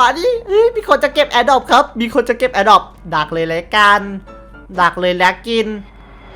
ป่านี้เฮ้ยมีคนจะเก็บแอดดอปครับ มีคนจะเก็บแอดดอปดักเลยแล้วกัน ดักเลยแล้วกิน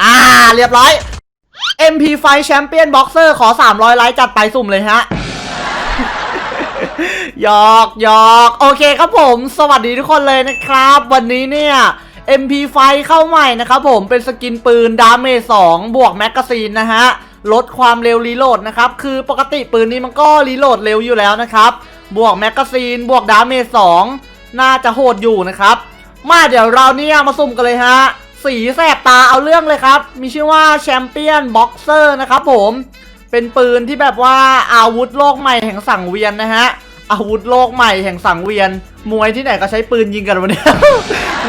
อ่า เรียบร้อย MP5 Champion Boxer ขอ 300 ไลค์จัดไปสุ่มเลยฮะหยอกหยอกโอเคครับผม สวัสดีทุกคนเลยนะครับ วันนี้เนี่ย MP5 เข้าใหม่นะครับผมเป็นสกินปืนดาเมจ2บวกแมกกาซีนนะฮะ ลดความเร็วรีโหลดนะครับ คือปกติปืนนี้มันก็รีโหลดเร็วอยู่แล้วนะครับ บวกแมกกาซีน บวกดาเมจ2น่าจะโหดอยู่นะครับ มาเดี๋ยวเราเนี่ยมาสุ่มกันเลยฮะ สีแสบตาเอาเรื่องเลยครับ มีชื่อว่าแชมเปี้ยนบ็อกเซอร์นะครับผม เป็นปืนที่แบบว่าอาวุธโลกใหม่แห่งสังเวียนนะฮะ อาวุธโลกใหม่แห่งสังเวียน มวยที่ไหนก็ใช้ปืนยิงกันวันนี้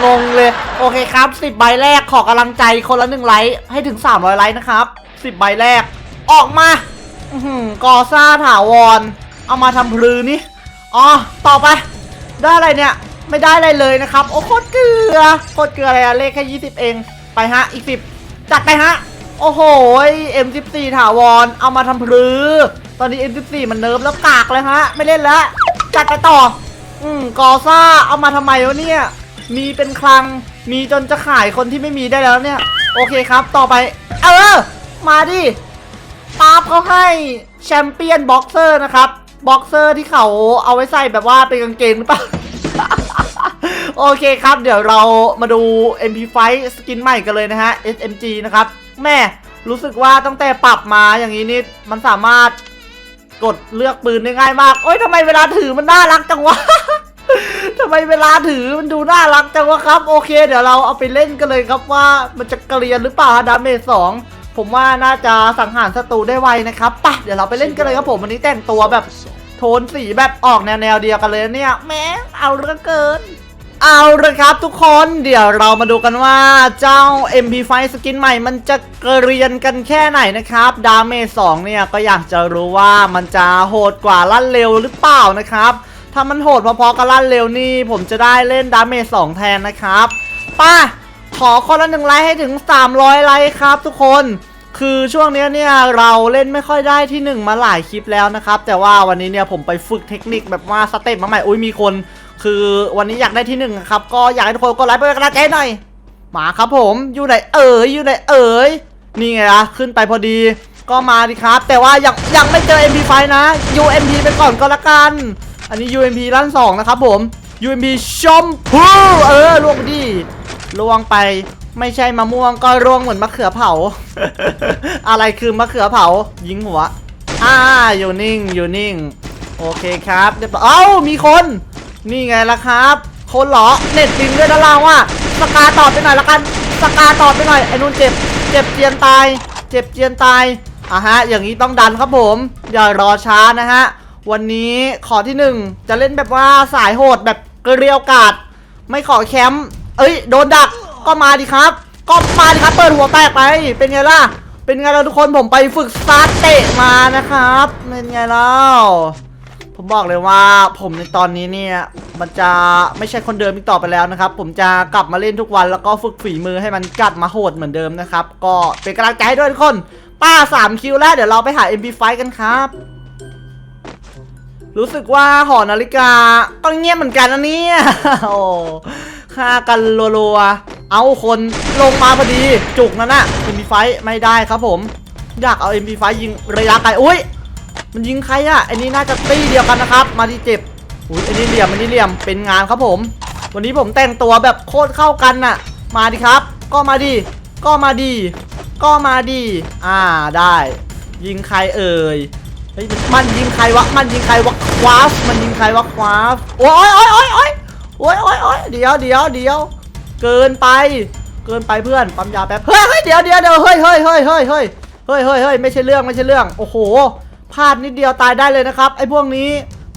งงเลย โอเคครับ 10 ใบแรกขอกำลังใจคนละหนึ่งไลค์ให้ถึง 300 ไลค์นะครับ 10 ใบแรก ออกมาอื้อหือกอซ่าถาวร เอามาทำพลือนี่ อ๋อ ต่อไป ได้อะไรเนี่ย ไม่ได้อะไรเลยนะครับ โอ้โคตรเกลือ โคตรเกลืออะไรอะเลขแค่20เอง ไปฮะ อีก10จัดไปฮะ โอ้โห M14 ถาวร เอามาทำพลือ ตอนนี้ M14 มันเนิร์ฟแล้วกากเลยฮะ ไม่เล่นแล้ว จัดไปต่อ อืมกอซ่า เอามาทำไมวะเนี่ย มีเป็นคลัง มีจนจะขายคนที่ไม่มีได้แล้วเนี่ย โอเคครับ ต่อไป เออ มาดิปาบเขาให้แชมเปี้ยนบ็อกเซอร์นะครับ บ็อกเซอร์ที่เขาเอาไว้ใส่แบบว่าเป็นกางเกงหรือเปล่า โอเคครับ เดี๋ยวเรามาดู MP5 สกินใหม่กันเลยนะฮะ SMG นะครับ แม่รู้สึกว่าตั้งแต่ปรับมาอย่างนี้นี่มันสามารถกดเลือกปืนได้ง่ายมาก โอ้ยทำไมเวลาถือมันน่ารักจังวะทำไมเวลาถือมันดูน่ารักจังวะครับ โอเค เดี๋ยวเราเอาไปเล่นกันเลยครับว่ามันจะเกรียนหรือเปล่าดาเมจสอง ผมว่าน่าจะสังหารศัตรูได้ไวนะครับปะเดี๋ยวเราไปเล่นกันเลยครับผมวันนี้แต่งตัวแบบโทนสีแบบออกแนวแนวเดียวกันเลยเนี่ยแม้เอาเรื่องเกิน เอาละครับทุกคนเดี๋ยวเรามาดูกันว่าเจ้า MP5 สกินใหม่มันจะเกรียนกันแค่ไหนนะครับ ดาเมจ2เนี่ยก็อยากจะรู้ว่ามันจะโหดกว่าลั่นเร็วหรือเปล่านะครับถ้ามันโหดพอๆกับลั่นเร็วนี่ ผมจะได้เล่นดาเมจ2แทนนะครับป้า ขอคนละหนึ่งไลค์ให้ถึง 300 ไลค์ครับทุกคนคือช่วงนี้เนี่ยเราเล่นไม่ค่อยได้ที่หนึ่งมาหลายคลิปแล้วนะครับ แต่ว่าวันนี้เนี่ยผมไปฝึกเทคนิคแบบว่าสเต็ปมาใหม่อุ้ยมีคน คือวันนี้อยากได้ที่หนึ่งครับก็อยากให้ทุกคนกดไลค์เป็นกำลังใจหน่อยมาครับผมอยู่ไหนเอ๋ยอยู่ไหนเอ๋ยนี่ไงล่ะขึ้นไปพอดีก็มาดิครับ แต่ว่ายังยังไม่เจอ MP5 นะ UMP ไปก่อนก็แล้วกัน อันนี้ UMP ลั่นสองนะครับผม UMP ชมพูเออลวงไปดิ ล่วงไปไม่ใช่มะม่วงก็ร่วงเหมือนมะเขือเผา อะไรคือมะเขือเผา ยิงหัว อ่าอยู่นิ่งอยู่นิ่ง โอเคครับเดี๋ยวเอ้ามีคน นี่ไงล่ะครับ คนเหรอเน็ตบินด้วยนะเราอะสกาตอบไปหน่อยละกันสกาตอบไปหน่อยไอ้นุ่นเจ็บ เจ็บเจียนตาย เจ็บเจียนตายอะฮะ อย่างนี้ต้องดันครับผมอย่ารอช้านะฮะวันนี้ขอที่หนึ่งจะเล่นแบบว่าสายโหดแบบเกลียวกาด ไม่ขอแคมป์ เอ้ยโดนดักก็มาดิครับ ก็มาดิครับเปิดหัวแตกไป เป็นไงล่ะ เป็นไงล่ะทุกคนผมไปฝึกสตาร์เตะมานะครับ เป็นไงเล่าผมบอกเลยว่าผมในตอนนี้เนี่ยมันจะไม่ใช่คนเดิมอีกต่อไปแล้วนะครับ ผมจะกลับมาเล่นทุกวันแล้วก็ฝึกฝีมือให้มันกลับมาโหดเหมือนเดิมนะครับ ก็เป็นกำลังใจให้ด้วยทุกคน ป้า 3 คิวแล้วเดี๋ยวเราไปหา MP5 กันครับ รู้สึกว่าหอนาฬิกาก็เงียบเหมือนกันนะเนี่ยโอ้ ฆ่ากันรัวๆเอาคนลงมาพอดี จุกนั่นน่ะ MP5 ไม่ได้ครับผม อยากเอา MP5 ยิงระยะไกลอุ้ยมันยิงใครอะไอ้นี่น่าจะตีเดียวกันนะครับมาที่เจ็บอุ้ยไอ้นี่เหลี่ยมไอ้นี่เหลี่ยมเป็นงานครับผม วันนี้ผมแต่งตัวแบบโคตรเข้ากันน่ะ มาดิครับ ก็มาดิก็มาดิก็มาดิอ่าได้ ยิงใครเอ่ยเฮ้ยมันยิงใครวะมันยิงใครวะควาฟมันยิงใครวะควาฟโอ้ยโอ้ยโอ้ย โอ้ยโอ้ยโอ้ยเดี๋ยวเดี๋ยวเดี๋ยวเกินไป เกินไปเพื่อนปั๊มยาแป๊บเฮ้ยเฮ้ยเดี๋ยวเดี๋ยวเดี๋ยวเฮ้ยเฮ้ยเฮ้ยเฮ้ยเฮ้ยเฮ้ยเฮ้ยเฮ้ยไม่ใช่เรื่องไม่ใช่เรื่องโอ้โหพลาดนิดเดียวตายได้เลยนะครับไอ้พวกนี้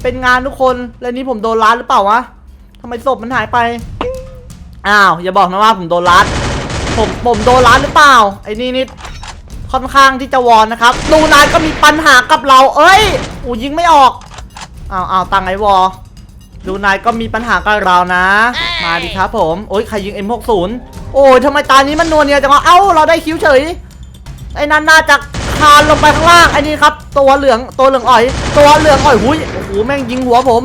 เป็นงานทุกคนแล้วนี่ผมโดนล้านหรือเปล่าวะทำไมศพมันหายไปอ้าวอย่าบอกนะว่าผมโดนล้านผมผมโดนล้านหรือเปล่าไอ้นี่นิดค่อนข้างที่จะวอนนะครับดูนายก็มีปัญหากับเรา เอ้ยอูยิงไม่ออกอ้าวอ้าวตังไอวอ ดูนายก็มีปัญหากับเรานะ มาดิครับผมโอ้ยใครยิง M60 โอ้ยทำไมตานี้มันนวลเนียจังวะเอ้าเราได้คิวเฉยไอ้นั่นน่าจะคานลงไปข้างล่างไอ้นี่ครับ ตัวเหลืองตัวเหลืองอ่อย ตัวเหลืองอ่อยหุยโอ้โหแม่งยิงหัวผม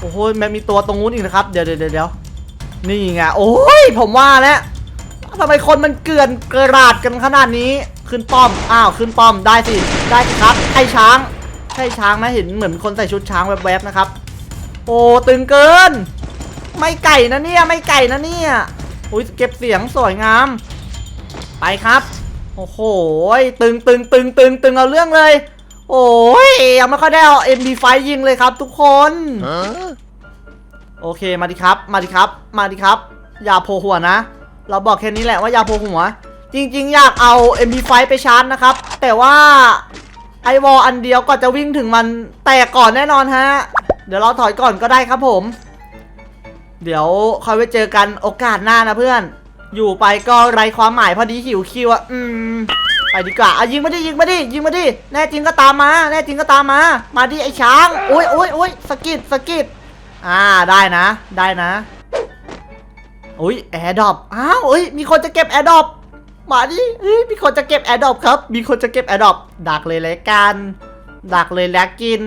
โอ้โหแม่งมีตัวตรงนู้นอีกนะครับเดี๋ยวเดี๋ยวเดี๋ยวเดี๋ยวนี่ไงโอ้ยผมว่าแล้วทำไมคนมันเกลื่อนเกระราดกันขนาดนี้ขึ้นป้อมอ้าวขึ้นป้อมได้สิได้สิครับไอ้ช้างใช่ช้างไหมเห็นเหมือนคนใส่ชุดช้างแวบๆนะครับ โอ้ตึงเกิน ไม่ไก่นะเนี่ยไม่ไก่นะเนี่ยอุ้ยเก็บเสียงสวยงาม ไปครับ โอ้โหตึงตึงตึงตึงตึงเอาเรื่องเลย โอ้ยยังไม่ค่อยได้เอา MP5 ยิงเลยครับ ทุกคนโอเคมาดิครับ มาดิครับ มาดิครับ อย่าโผล่หัวนะ เราบอกแค่นี้แหละว่าอย่าโผล่หัว จริง ๆ อยากเอา MP5 ไปชาร์จนะครับ แต่ว่าไอวอลอันเดียวก็จะวิ่งถึงมันแตกก่อนแน่นอนฮะ เดี๋ยวเราถอยก่อนก็ได้ครับผม เดี๋ยวคอยไว้เจอกันโอกาสหน้านะเพื่อน อยู่ไปก็ไรความหมายพอดีหิวคิวอะอืม ไปดีกว่าอะยิงมาดิยิงมาดิยิงมาดิแน่จริงก็ตามมา แน่จริงก็ตามมา มาดิไอ้ช้างโอ้ยโอ้ยโอ้ยสกิดสกิดอ่าได้นะ ได้นะอุ้ยแอร์ดรอปอ้าวเอ้ยมีคนจะเก็บแอร์ดรอปมาดิเฮ้ยมีคนจะเก็บแอร์ดรอปครับ มีคนจะเก็บแอร์ดรอปดักเลยแล้วกันดักเลยแล้วกิน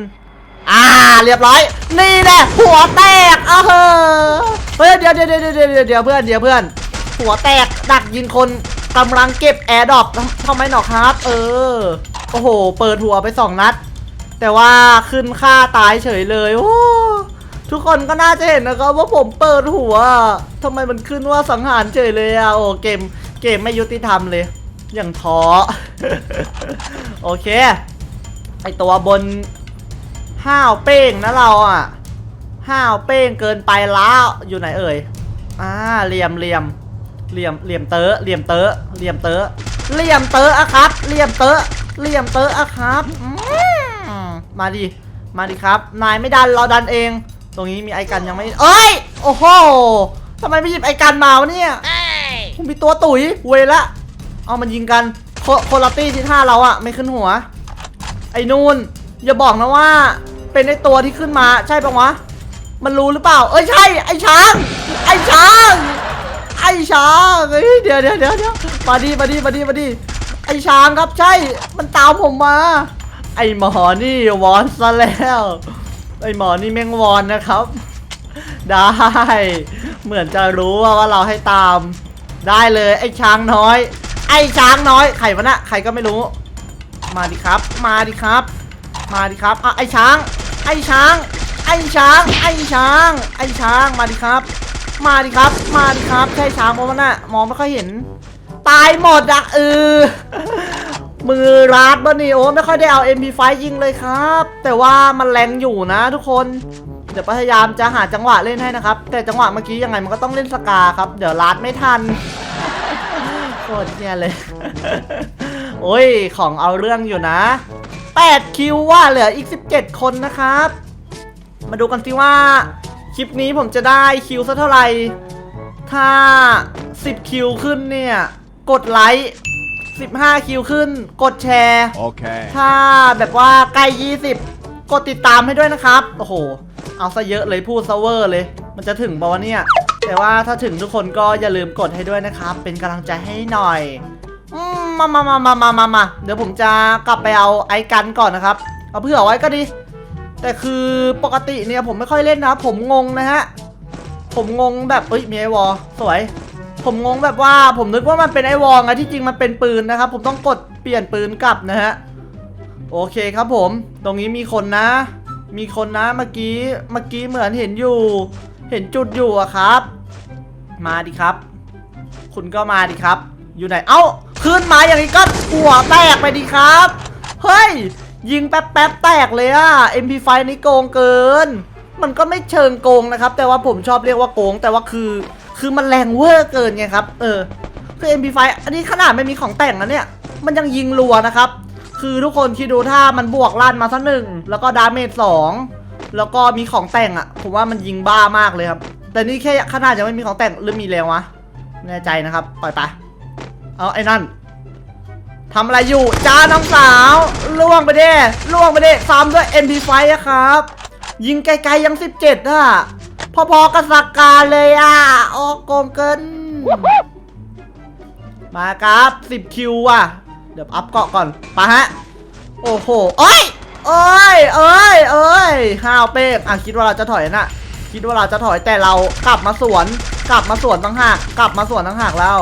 อ่าเรียบร้อย นี่แหละหัวแตกเออเฮ้ยเดี๋ยวเดี๋ยวเดี๋ยวเดี๋ยวเดี๋ยวเพื่อนเดี๋ยวเพื่อน หัวแตกดักยิงคนกำลังเก็บแอร์ดรอปทำไมหนอครับ เออโอ้โห เปิดหัวไปสองนัด แต่ว่าขึ้นค่าตายเฉยเลยโอ้ทุกคนก็น่าจะเห็นนะครับว่าผมเปิดหัวทำไมมันขึ้นว่าสังหารเฉยเลยอะโอ้เกมเกมไม่ยุติธรรมเลย อย่างท้อโอเคไอตัวบน ห้าวเป้งนะเราอะห้าวเป้งเกินไปแล้วอยู่ไหนเอ่ยอ่าเหลี่ยมเหลี่ยมเหลี่ยมเหลี่ยมเตอเหลี่ยมเตอเหลี่ยมเตอเหลี่ยมเตอะอะครับเหลี่ยมเตอเหลี่ยมเตอะอะครับมาดิมาดิครับ นายไม่ดันเราดันเอง ตรงนี้มีไอกันยังไม่เอ้ยโอ้โหทำไมไม่หยิบไอกันมาวะเนี่ยผมมีตัวตุ๋ยเวยละเอามันยิงกันโคโคลาตี้ที่ท่าเราอะไม่ขึ้นหัว ไอ้นูนอย่าบอกนะว่า เป็นไอตัวที่ขึ้นมาใช่ปะวะ มันรู้หรือเปล่า เอ้ยใช่ ไอช้าง ไอช้าง ไอช้างเฮ้ยเดี๋ยวเดี๋ยวเดี๋ยวเดี๋ยวมาดีมาดีมาดีมาดีไอช้างครับใช่ มันตามผมมา ไอหมอนี่วอนซะแล้ว ไอหมอนี่แม่งวอนนะครับ ได้ เหมือนจะรู้ว่าว่าเราให้ตาม ได้เลยไอช้างน้อย ไอช้างน้อยใครวะน่ะใครก็ไม่รู้ มาดิครับ มาดิครับ มาดิครับอะไอช้าง อ้ช้าง ไอ้ช้าง ไอ้ช้าง ไอ้ช้าง มาดิครับ มาดิครับ มาดิครับ ใช่ช้างเพราะว่าน่ะมองไม่ค่อยเห็น ตายหมดอะเออ มือรัดบ้านี่โอ้ไม่ค่อยได้เอา MP5 ยิงเลยครับ แต่ว่ามันแรงอยู่นะทุกคน เดี๋ยวพยายามจะหาจังหวะเล่นให้นะครับ แต่จังหวะเมื่อกี้ยังไงมันก็ต้องเล่นสกาครับ เดี๋ยวรัดไม่ทันโคตรเนียเลย โอ้ย ของเอาเรื่องอยู่นะ 8 คิวว่าเหลืออีก 17 คนนะครับ มาดูกันสิว่า คลิปนี้ผมจะได้คิวสักเท่าไหร่ ถ้า 10 คิวขึ้นเนี่ย กดไลค์15 คิวขึ้น กดแชร์ Okay. ถ้าแบบว่าใกล้ 20 กดติดตามให้ด้วยนะครับ โอ้โห เอาซะเยอะเลยพูดซะเวอร์เลย มันจะถึงปะวะเนี่ย แต่ว่าถ้าถึงทุกคนก็อย่าลืมกดให้ด้วยนะครับ เป็นกำลังใจให้หน่อยอื มามามามามามามาเดี๋ยวผมจะกลับไปเอาไอกันก่อนนะครับ เอาเผื่อไว้ก็ดี แต่คือปกติเนี่ยผมไม่ค่อยเล่นนะผมงงนะฮะ ผมงงแบบเอ้ยมีไอวอลสวย ผมงงแบบว่าผมนึกว่ามันเป็นไอวอลไงที่จริงมันเป็นปืนนะครับ ผมต้องกดเปลี่ยนปืนกลับนะฮะ โอเคครับผม ตรงนี้มีคนนะ มีคนนะเมื่อกี้ เมื่อกี้เหมือนเห็นอยู่ เห็นจุดอยู่อะครับ มาดิครับ คุณก็มาดิครับ อยู่ไหน เอ้า ขึ้นมาอย่างนี้ก็หัวแตกไปดิครับ เฮ้ย ยิงแป๊บแป๊บแตกเลยอะ MP5 นี่โกงเกิน มันก็ไม่เชิงโกงนะครับ แต่ว่าผมชอบเรียกว่าโกง แต่ว่าคือ คือมันแรงเวอร์เกินไงครับ เออ คือ MP5 อันนี้ขนาดไม่มีของแต่งนะเนี่ย มันยังยิงรัวนะครับ คือทุกคนคิดดูถ้ามันบวกลั่นมาสักหนึ่ง แล้วก็ดาเมจสองแล้วก็มีของแต่งอะผมว่ามันยิงบ้ามากเลยครับ แต่นี่แค่ขนาดยังไม่มีของแต่งหรือมีแล้ววะไม่แน่ใจนะครับ ปล่อยไป เอาไอ้นั่นทำอะไรอยู่จ้าน้องสาวล่วงไปเด้ล่วงไปเด้ซ้ำด้วย MP5 อะครับ ยิงไกลๆยัง 17อะพอๆกับสักการเลยอะโอ้โกงเกิน มาครับ 10 คิวว่ะ เดี๋ยวอัพเกาะก่อนไปะฮะ โอ้โหเอ้ยเอ้ยเอ้ยเอ้ยห้าวเป้งอะคิดว่าเราจะถอยนะคิดว่าเราจะถอยแต่เรากลับมาสวน กลับมาสวนตั้งหากกลับมาสวนตั้งหากแล้ว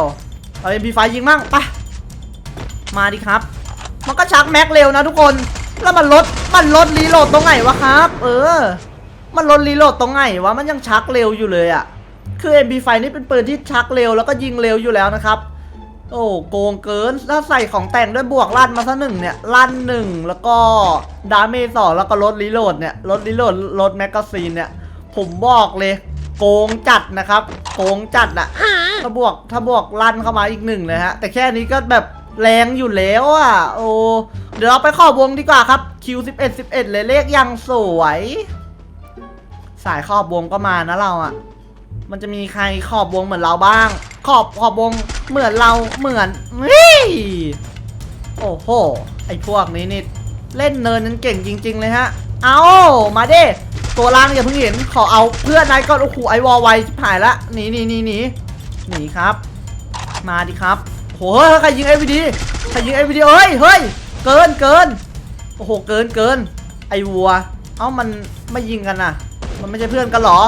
เอาเอ็มพีไฟยิงมั่งไปมาดิครับ มันก็ชักแม็กเร็วนะทุกคน แล้วมันลด มันลดรีโหลดตรงไหนวะครับ เออ มันลดรีโหลดตรงไหนวะ มันยังชักเร็วอยู่เลยอะคือ MP5 นี่เป็นปืนที่ชักเร็วแล้วก็ยิงเร็วอยู่แล้วนะครับ โอ้โกงเกิน ถ้าใส่ของแต่งด้วยบวกลั่นมาซะหนึ่งเนี่ย ลั่นหนึ่งแล้วก็ดาเมจสองแล้วก็ลดรีโหลดเนี่ย ลดรีโหลด ลดแมกกาซีนเนี่ย ผมบอกเลย โกงจัดนะครับ โกงจัดอะถ้าบวกถ้าบวกลั่นเข้ามาอีกหนึ่งเลยฮะ แต่แค่นี้ก็แบบแรงอยู่แล้วอะโอ้เดี๋ยวเราไปขอบวงดีกว่าครับ Q11 11 เลยเลขยังสวย สายขอบวงก็มานะเราอะมันจะมีใครขอบวงเหมือนเราบ้าง ขอบขอบวงเหมือนเราเหมือนเฮ้ยโอ้โห ไอพวกนี้นี่เล่นเนินนั้นเก่งจริง ๆ เลยฮะ เอามาเด้ ตัวล่างอย่าเพิ่งเห็นขอเอาเพื่อนนายก่อนโอ้โหไอวอลไวชิบหายละหนีหนีหนีหนีหนีครับ มาดิครับโหเฮ้ยใครยิงไอวีดีใครยิงไอวีดีเฮ้ยเฮ้ยเกินเกินโอ้โหเกินเกินไอวัว เอ้ามันไม่ยิงกันน่ะ มันไม่ใช่เพื่อนกันหรอ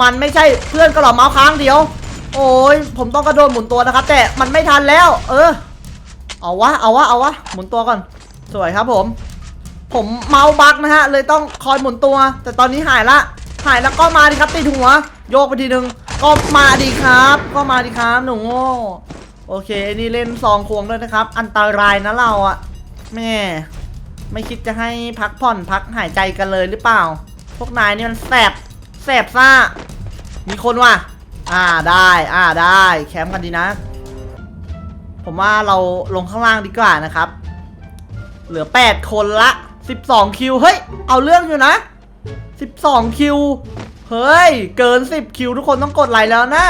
มันไม่ใช่เพื่อนกันหรอเมาส์ค้างเดียว โอ้ยผมต้องกระโดดหมุนตัวนะครับ แต่มันไม่ทันแล้ว เออ เอาวะเอาวะเอาวะหมุนตัวก่อนสวยครับผม ผมเมาบักนะฮะ เลยต้องคอยหมุนตัว แต่ตอนนี้หายละ หายแล้วก็มาดิครับติดหัว โยกไปทีนึง ก็มาดีครับ ก็มาดีครับหนูโง่โอเคนี่เล่นซองควงด้วยนะครับ อันตรายนะเราอะแม่ไม่คิดจะให้พักผ่อนพักหายใจกันเลยหรือเปล่า พวกนายนี่มันแสบแสบซ่า มีคนว่ะ อ่าได้ อ่าได้ แคมป์กันดีนะ ผมว่าเราลงข้างล่างดีกว่านะครับ เหลือ 8 คนละ 12 คิว เฮ้ย เอาเรื่องอยู่นะ 12 คิว เฮ้ย เกิน 10 คิว ทุกคนต้องกดไลค์แล้วนะ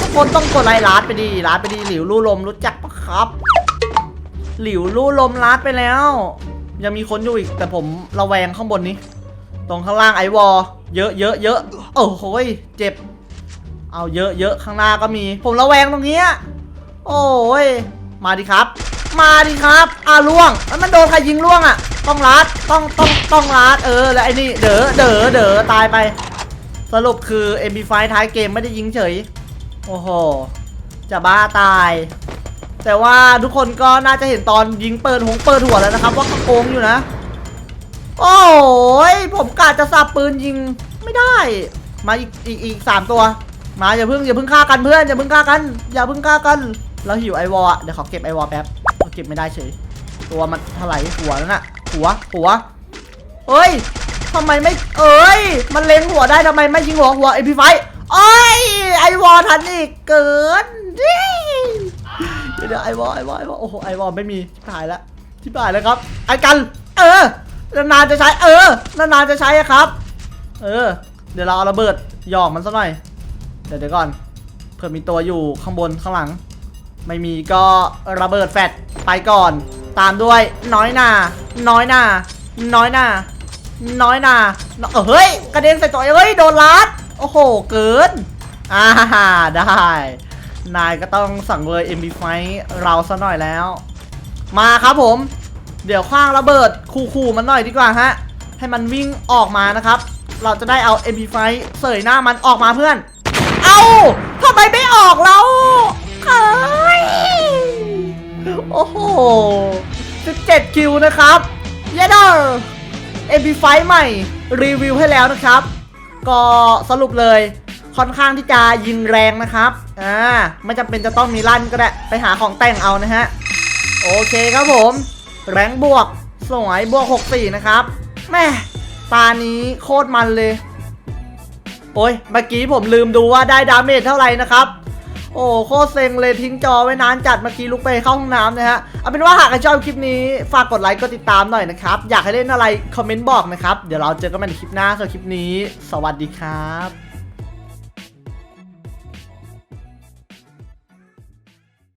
ทุกคนต้องกดไลค์ลาดไปดีลาดไปดีหลิวลู่ลมรู้จักปะครับ หลิวลู่ลมลาดไปแล้ว ยังมีคนอยู่อีกแต่ผมระแวงข้างบนนี้ ตรงข้างล่างไอวอลเยอะเยอะเยอะโอ้โหยเจ็บ เอาเยอะเยอะข้างหน้าก็มี ผมระแวงตรงเนี้ยโอ้ยมาดิครับ มาดิครับอ่าล่วงแล้วมันโดนใครยิงล่วงอะ ต้องรัดต้องต้องต้องรัดเออแล้วไอ้นี่เด๋อเด๋อเด๋อตายไป สรุปคือ MP5 ท้ายเกมไม่ได้ยิงเฉย โอ้โห จะบ้าตาย แต่ว่าทุกคนก็น่าจะเห็นตอนยิงเปิดหงเปิดหัวแล้วนะครับ ว่าโกงอยู่นะ โอ้ยผมกะจะสับปืนยิงไม่ได้ มาอีกอีกอีกสามตัว มาอย่าเพิ่งอย่าเพิ่งฆ่ากันเพื่อนอย่าเพิ่งฆ่ากัน อย่าเพิ่งฆ่ากันเราหิวไอวอลอะเดี๋ยวขอเก็บไอวอลแป๊บ ก็บไม่ได้เฉย ตัวมันถลายหัวนั่นน่ะ หัว หัว เอ้ยทำไมไม่ เอ้ย มันเล็งหัวได้ทำไมไม่ยิงหัวหัวไอพีไฟเอ้ย ไอวอลทันอีกเกินดิเดี๋ยวไอวอลไอวอลไอวอลโอ้โหไอวอลไม่มีชิบหายแล้วชิบหายแล้วครับไอกัน เออนานๆจะใช้ เออนานๆจะใช้ครับ เออ เดี๋ยวเราเอาระเบิดหยอกมันสักหน่อย เดี๋ยวเดี๋ยวก่อน เผื่อมีตัวอยู่ข้างบนข้างหลัง ไม่มีก็ระเบิดแฟดไปก่อน ตามด้วยน้อยหนาน้อยหนาน้อยหนาน้อยหนาเฮ้ยกระเด็นใส่ตัวเฮ้ยโดนลัดโอ้โหเกินอ่าได้ นายก็ต้องสั่งเลย MB5 เราซะหน่อยแล้ว มาครับผม เดี๋ยวคว้างระเบิดคู่ๆมันหน่อยดีกว่าฮะให้มันวิ่งออกมานะครับ เราจะได้เอา MP5 เสยหน้ามันออกมาเพื่อน เอาทำไมไม่ออกแล้ว เฮ้ยโอ้โห17คิวนะครับ เยเดอร์ MP5 ใหม่ รีวิวให้แล้วนะครับ ก็สรุปเลยค่อนข้างที่จะยิงแรงนะครับ อ่า ไม่จำเป็นจะต้องมีลั่นก็ได้ ไปหาของแต่งเอานะฮะ โอเคครับผม แรงบวก สวยบวก 64 นะครับ แม่ตานี้โคตรมันเลย โอ้ย เมื่อกี้ผมลืมดูว่าได้ดาเมจเท่าไหร่นะครับ โอ้โคตรเซ็งเลยทิ้งจอไว้นานจัดเมื่อกี้ลุกไปเข้าห้องน้ำนะฮะเอาเป็นว่าหากใครชอบคลิปนี้ฝากกดไลค์กดติดตามหน่อยนะครับอยากให้เล่นอะไรคอมเมนต์บอกนะครับเดี๋ยวเราเจอกันใหม่ในคลิปหน้าสำหรับคลิปนี้ สวัสดีครับ